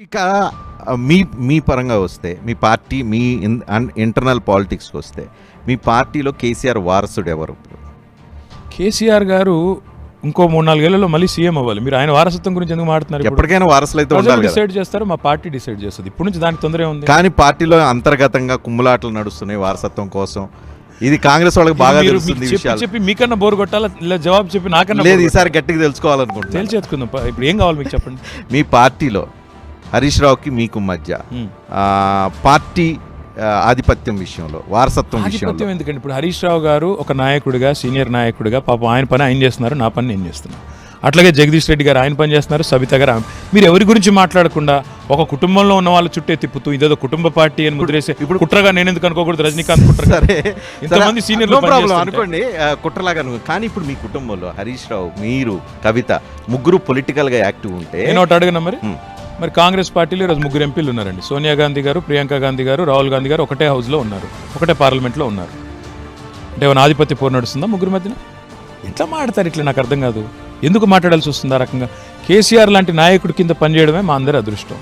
ఇక మీ మీ పరంగా వస్తే మీ పార్టీ మీ ఇంటర్నల్ పాలిటిక్స్కి వస్తే మీ పార్టీలో కేసీఆర్ వారసుడు ఎవరు? కేసీఆర్ గారు ఇంకో మూడు నాలుగేళ్ళలో మళ్ళీ సీఎం అవ్వాలి. మీరు ఆయన వారసత్వం గురించి ఎందుకు మాట్లాడుతున్నారు? ఎప్పటికైనా వారసులు అయితే ఉండాలి డిసైడ్ చేస్తారు మా పార్టీ డిసైడ్ చేస్తుంది. ఇప్పుడు నుంచి దానికి తొందర ఉంది. కానీ పార్టీలో అంతర్గతంగా కుమ్ములాటలు నడుస్తున్నాయి వారసత్వం కోసం. ఇది కాంగ్రెస్ వాళ్ళకి బాగా తెలుస్తుంది చెప్పి మీకన్నా బోర్ కొట్టాలా? జవాబు చెప్పి నాకన్నా లేదు ఈసారి గట్టిగా తెలుసుకోవాలనుకుంటున్నాను. ప- ఇప్పుడు ఏం కావాలి మీకు చెప్పండి? మీ పార్టీలో హరీష్ రావుకి మీకు మధ్య. పార్టీ ఆధిపత్యం విషయంలో వారసత్వం విషయంలో. ఆధిపత్యం ఎందుకండి? ఇప్పుడు హరీష్ రావు గారు ఒక నాయకుడిగా సీనియర్ నాయకుడిగా పాపం ఆయన పని ఆయన చేస్తున్నారు నా పని నేను చేస్తున్నాను అట్లాగే జగదీష్ రెడ్డి గారు ఆయన పని చేస్తున్నారు సబిత గారు మీరు ఎవరి గురించి మాట్లాడకుండా ఒక కుటుంబంలో ఉన్న వాళ్ళ చుట్టే తిప్పుతూ ఇదేదో కుటుంబ పార్టీ అని ముద్రేసే ఇప్పుడు కుట్రగా నేను ఎందుకు అనుకోకూడదు? రజనీకాంత్ కుట్ర సరే. ఇంతమంది problem పనిచేస్తుంటే. అనుకోండి కుట్రలాగా. కానీ ఇప్పుడు మీ కుటుంబంలో హరీష్ రావు మీరు కవిత ముగ్గురు పొలిటికల్గా యాక్టివ్ ఉంటే నేను ఒకటి అడగనా మరి. మరి కాంగ్రెస్ పార్టీలో ఈరోజు ముగ్గురు ఎంపీలు ఉన్నారండి. సోనియా గాంధీ గారు ప్రియాంక గాంధీ గారు రాహుల్ గాంధీ గారు ఒకటే హౌస్లో ఉన్నారు. ఒకటే పార్లమెంట్లో ఉన్నారు. అంటే ఏమైనా ఆధిపత్య పోరు నడుస్తుందా ముగ్గురు మధ్యన? ఎట్లా మాట్లాడతారు ఇట్లా? నాకు అర్థం కాదు. ఎందుకు మాట్లాడాల్సి వస్తుంది ఆ రకంగా? కేసీఆర్ లాంటి నాయకుడి కింద పనిచేయడమే మా అందరి అదృష్టం.